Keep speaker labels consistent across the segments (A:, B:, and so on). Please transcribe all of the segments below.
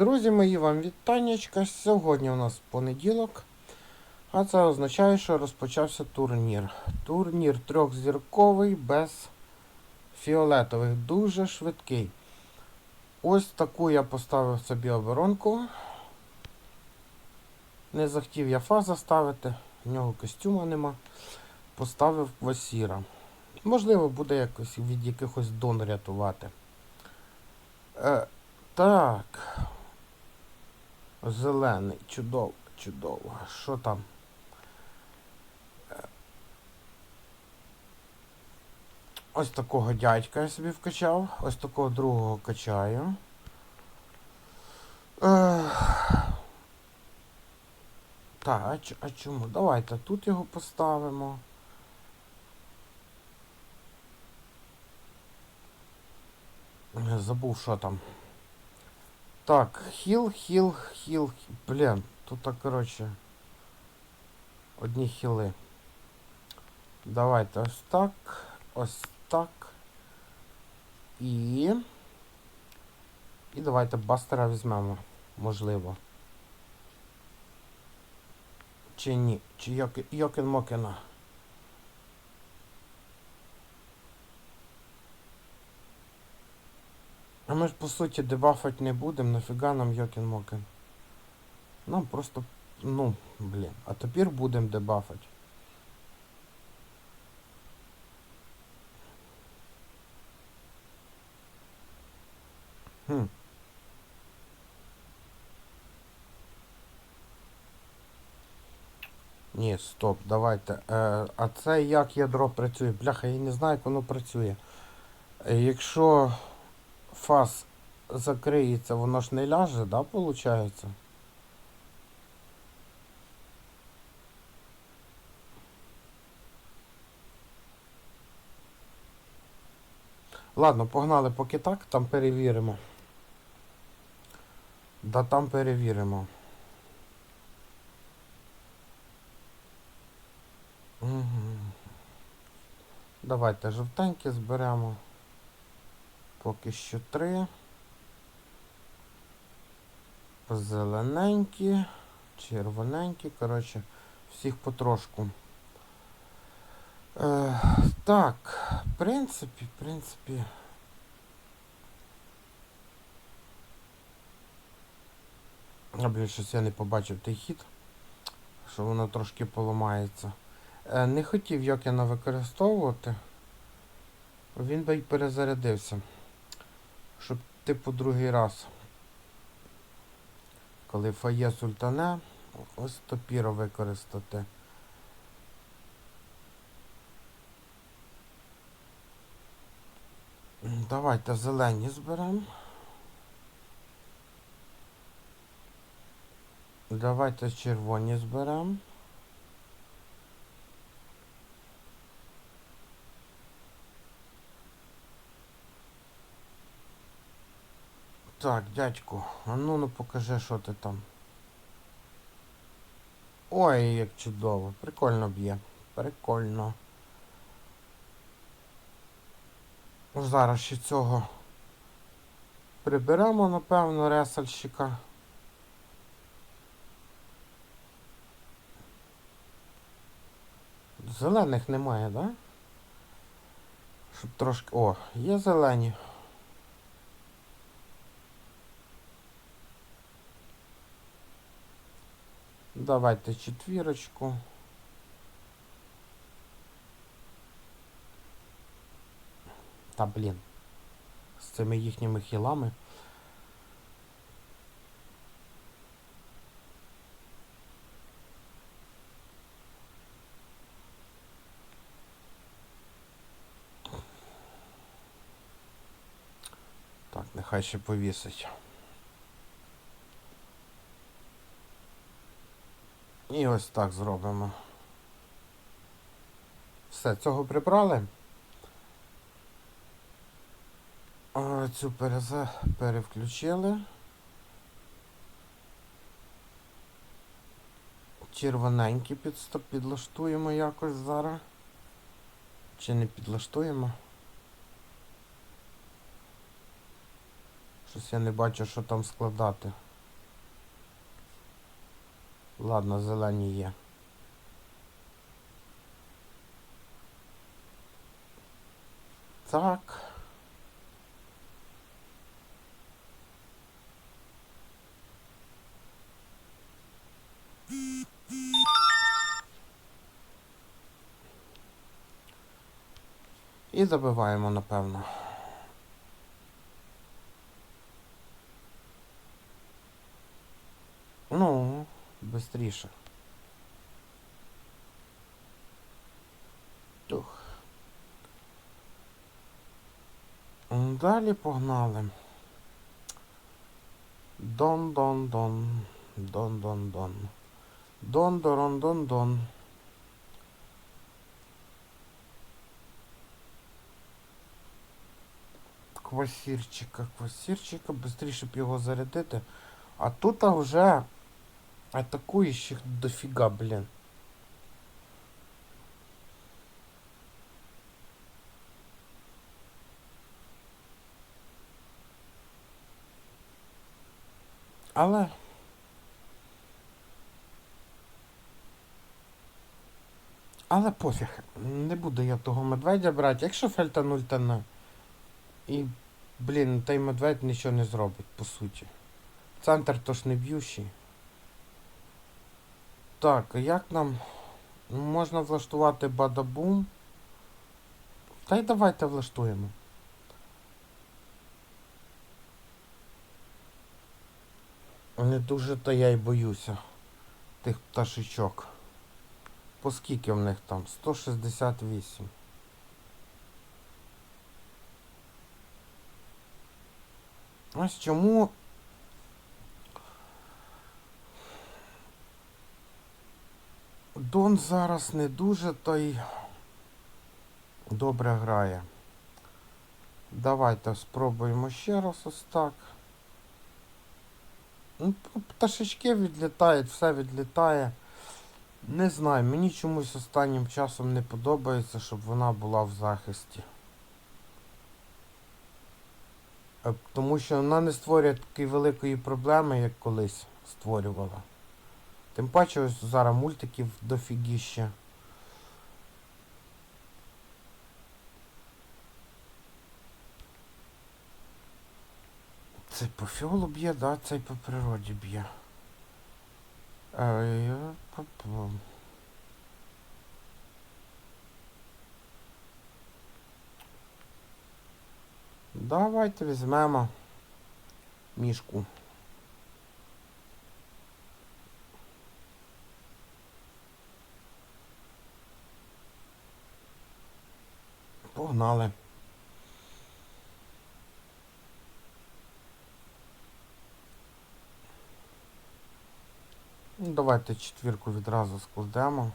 A: Друзі мої, вам вітаннячка. Сьогодні у нас понеділок, а це означає, що розпочався турнір. Турнір трьохзірковий без фіолетових, дуже швидкий. Ось таку я поставив собі оборонку. Не захотів я фаза ставити, в нього костюма нема. Поставив квасіра. Можливо, буде якось від якихось дон рятувати. Е, так. Зелений, чудово, чудово. Що там? Ось такого дядька я собі вкачав, ось такого другого качаю. Так, а, чому? Давайте тут його поставимо. Забув, що там. Так, хіл, хіл, хіл. Блін, тут так, коротше. Одні хіли. Давайте ось так. Ось так. І. І давайте бастера візьмемо. Можливо. Чи ні? Чи Йокін Мокіна? А ми ж по суті дебафать не будемо, нафіга нам Йокін Мокін. Нам просто, ну, блін, а тепер будемо дебафать. Хм. Ні, стоп, давайте. Е, а це як ядро працює? Бляха, я не знаю, як воно працює. Е, якщо фаз закриється, воно ж не ляже, да, виходить? Ладно, погнали поки так, там перевіримо. Да там перевіримо. Угу. Давайте жовтенькі зберемо. Поки що три. Зелененькі, червоненькі, коротше, всіх потрошку. Е, так, в принципі, в принципі. А, блін, щось я не побачив той хід, що воно трошки поламається. Е, не хотів Йокіна використовувати. Він би й перезарядився. Щоб типу другий раз. Коли фає сультане, ось топіро використати. Давайте зелені зберемо. Давайте червоні зберемо. Так, дядьку, а ну ну покажи, що ти там. Ой, як чудово. Прикольно б'є. Прикольно. Зараз ще цього приберемо, напевно, ресальщика. Зелених немає, да? Щоб трошки... О, є зелені. Давайте четвірочку. Та блін. З цими їхніми хілами. Так, нехай ще повісить. І ось так зробимо. Все, цього прибрали. Цю перезе... перевключили. Червоненький підста- підлаштуємо якось зараз. Чи не підлаштуємо? Щось я не бачу, що там складати. Ладно, зелені є. Так. І забиваємо, напевно. Ну, быстріше. Тух. Далі погнали. Дон-дон-дон. Дон-дон-дон. Дон-дорон-дон-дон. Квасірчика, квасірчика, б його зарядити. А тут вже атакуючих дофіга, блін. Але. Але пофіг. Не буду я того медведя брати. Якщо фельтануль та на. І, блін, той медведь нічого не зробить, по суті. Центр то ж не б'ющий. Так, як нам можна влаштувати бадабум? Та й давайте влаштуємо. Не дуже то я й боюся тих пташечок. По скільки в них там? 168. Ось чому Дон зараз не дуже то й добре грає. Давайте спробуємо ще раз ось так. Ну, пташечки відлітають, все відлітає. Не знаю, мені чомусь останнім часом не подобається, щоб вона була в захисті. Е, Тому що вона не створює такої великої проблеми, як колись створювала. Тим паче ось зараз мультиків дофігіще. Цей по фіолу б'є, да, цей по природі б'є. Е. Давайте візьмемо мішку. Погнали. Ну, Давайте четвірку відразу складемо.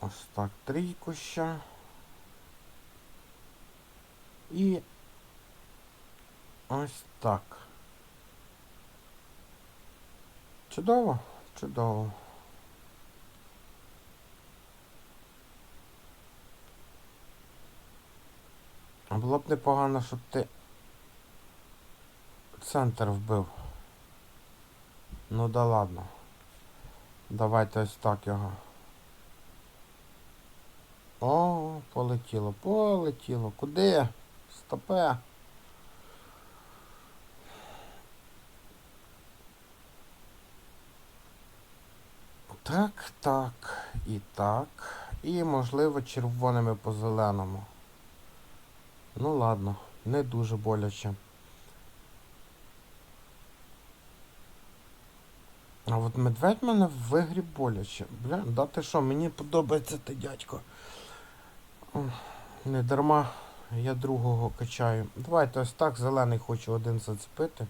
A: Ось так, трійку ще. І ось так. Чудово, чудово. Було б непогано, щоб ти центр вбив. Ну да ладно. Давайте ось так його. О, полетіло, полетіло. Куди? Стопе. Так, так, і так. І, можливо, червоними по зеленому. Ну ладно, не дуже боляче. А от медведь мене в ігрі боляче. Бля, да ти що, мені подобається ти дядько. Не дарма я другого качаю. Давайте ось так, зелений хочу один зацепити.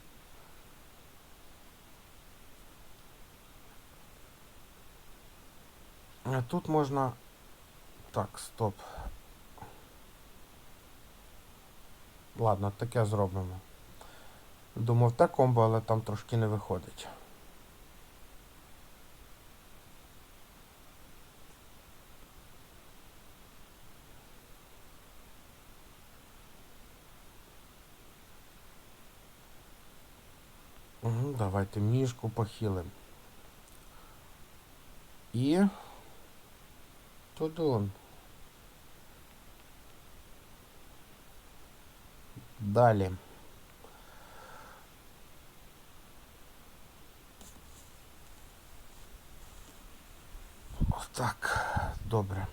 A: А тут можна... Так, стоп. Ладно, таке зробимо. Думав те комбо, але там трошки не виходить. Давайте мішку похилим. І... Тудун. Далі. Так. Добре.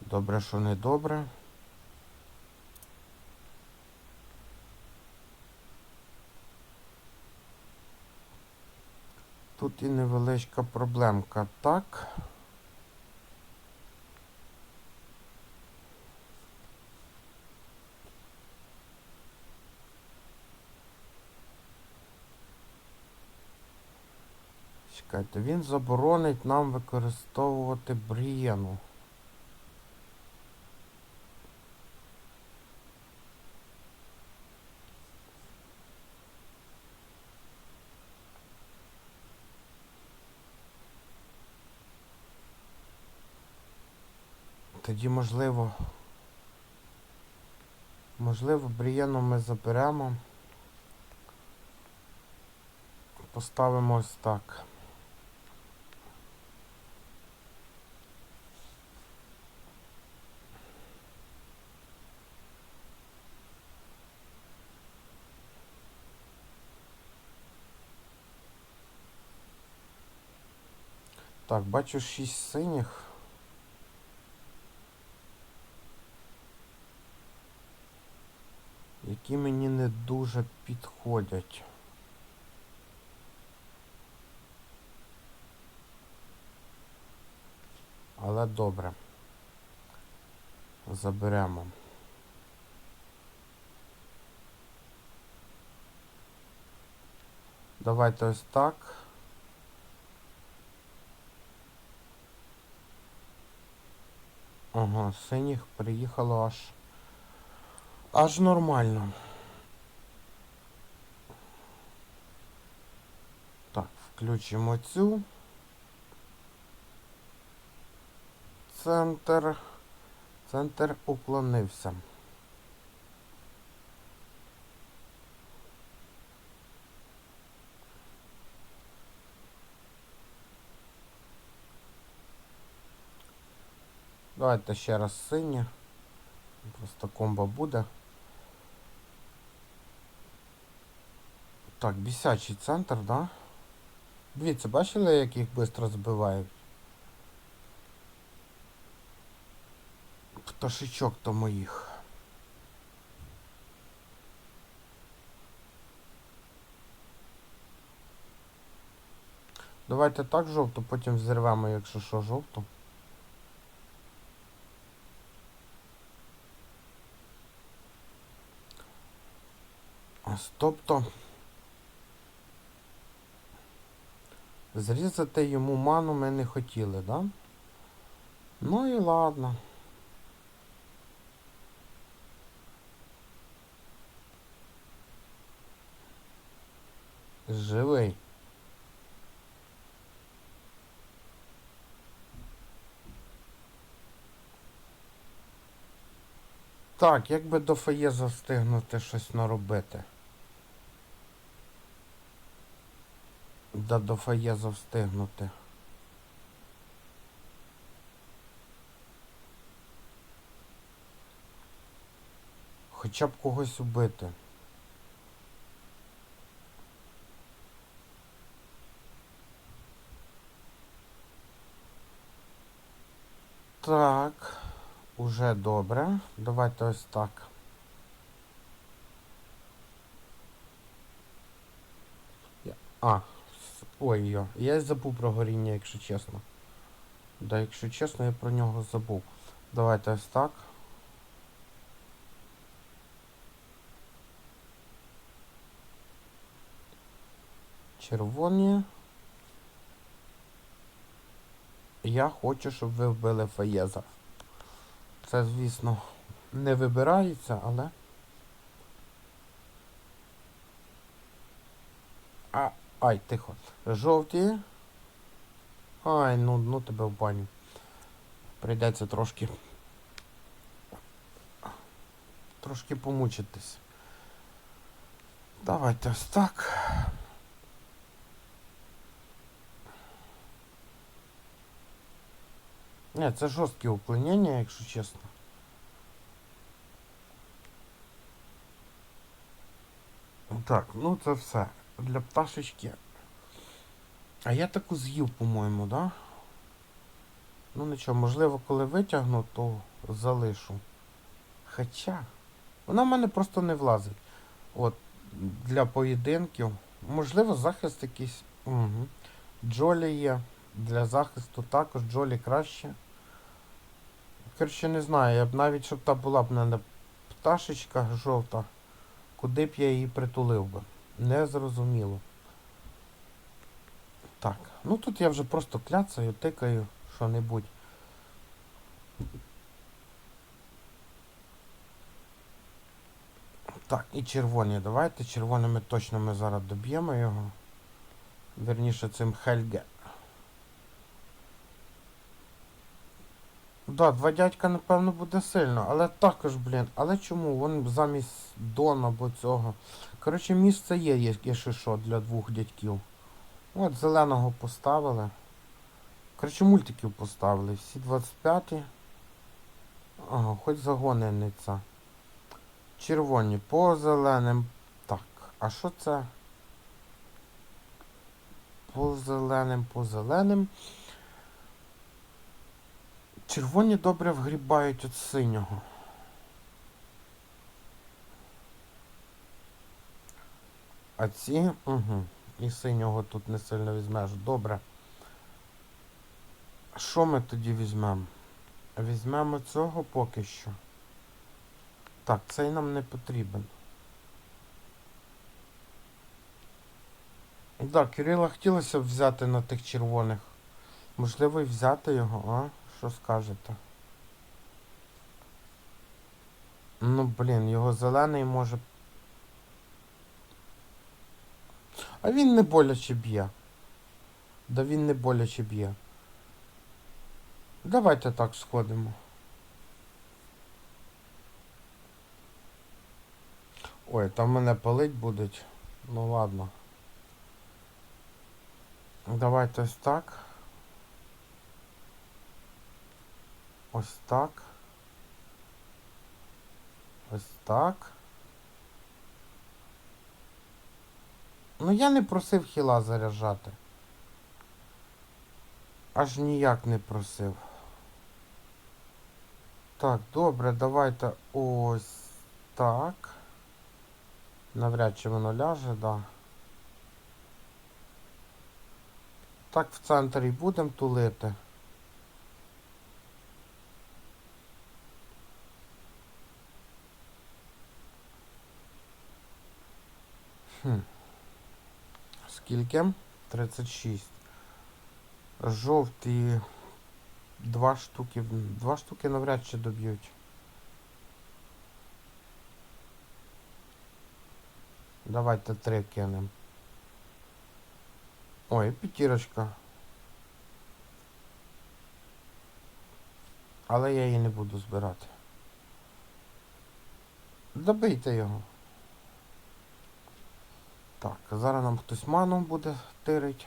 A: Добре, що не добре. Тут і невеличка проблемка, так. Чекайте, він заборонить нам використовувати брієну. Тоді можливо. Можливо, брієну ми заберемо. Поставимо ось так. Так, бачу шість синіх. Які мені не дуже підходять. Але добре. Заберемо. Давайте ось так. Ага, синіх приїхало аж. Аж нормально. Так, включимо цю. Центр. Центр уклонився. Давайте ще раз сині. Просто комбо буде. Так, бісячий центр, да? Дивіться, бачили, як їх швидко збивають? Пташечок то моїх. Давайте так жовту, потім взірвемо, якщо що, жовту. Ось, тобто зрізати йому ману ми не хотіли, да? Ну і ладно. Живий. Так, як би до Фаєза встигнути щось наробити. Да до Фаєза встигнути. Хоча б когось убити. Так, уже добре. Давайте ось так. А, ой йо. Я забув про горіння, якщо чесно. Да, якщо чесно, я про нього забув. Давайте ось так. Червоні. Я хочу, щоб ви вбили Фаєза. Це, звісно, не вибирається, але. А, Ай, тихо. Жовті. Ай, ну ну тебе в баню. Прийдеться трошки. Трошки помучитись. Давайте ось так. Ні, це жорсткі уклонення, якщо чесно. Так, ну це все. Для пташечки. А я таку з'їв, по-моєму, да? Ну нічого, можливо, коли витягну, то залишу. Хоча. Вона в мене просто не влазить. От, для поєдинків. Можливо, захист якийсь. Угу. Джолі є. Для захисту також Джолі краще. Коротше, не знаю, я б навіть, щоб та була б мене пташечка жовта, куди б я її притулив би. Не зрозуміло. Так, ну тут я вже просто кляцаю, тикаю що-небудь. Так, і червоні. Давайте. Червоними точно ми зараз доб'ємо його. Верніше цим Хельге. Да, два дядька, напевно, буде сильно, але також, блін, але чому? Вон замість Дона або цього. Коротше, місце є, якщо що, для двох дядьків. От, зеленого поставили. Коротше, мультиків поставили. Всі 25. Ага, хоч загонениця. Червоні по зеленим. Так, а що це? По зеленим, по зеленим. Червоні добре вгрібають від синього. А ці, угу. І синього тут не сильно візьмеш. Добре. Що ми тоді візьмемо? Візьмемо цього поки що. Так, цей нам не потрібен. Так, Кирила хотілося б взяти на тих червоних. Можливо, і взяти його, а? Що скажете? Ну, блін, його зелений може. А він не боляче б'є. Да він не боляче б'є. Давайте так сходимо. Ой, там мене палить будуть. Ну ладно. Давайте ось так. Ось так. Ось так. Ну я не просив хіла заряджати. Аж ніяк не просив. Так, добре, давайте ось так. Навряд чи воно ляже, да. Так в центрі будемо тулити. Хм. Скільки? 36. Жовті два штуки. Два штуки навряд чи доб'ють. Давайте три кинемо. Ой, п'ятірочка. Але я її не буду збирати. Добийте його. Так, зараз нам хтось ману буде тирить.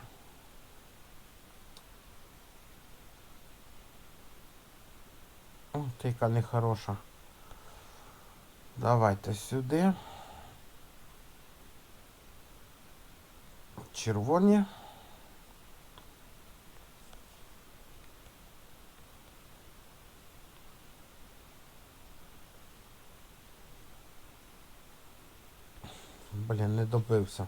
A: О, ти яка нехороша. Давайте сюди. Червоні. ça.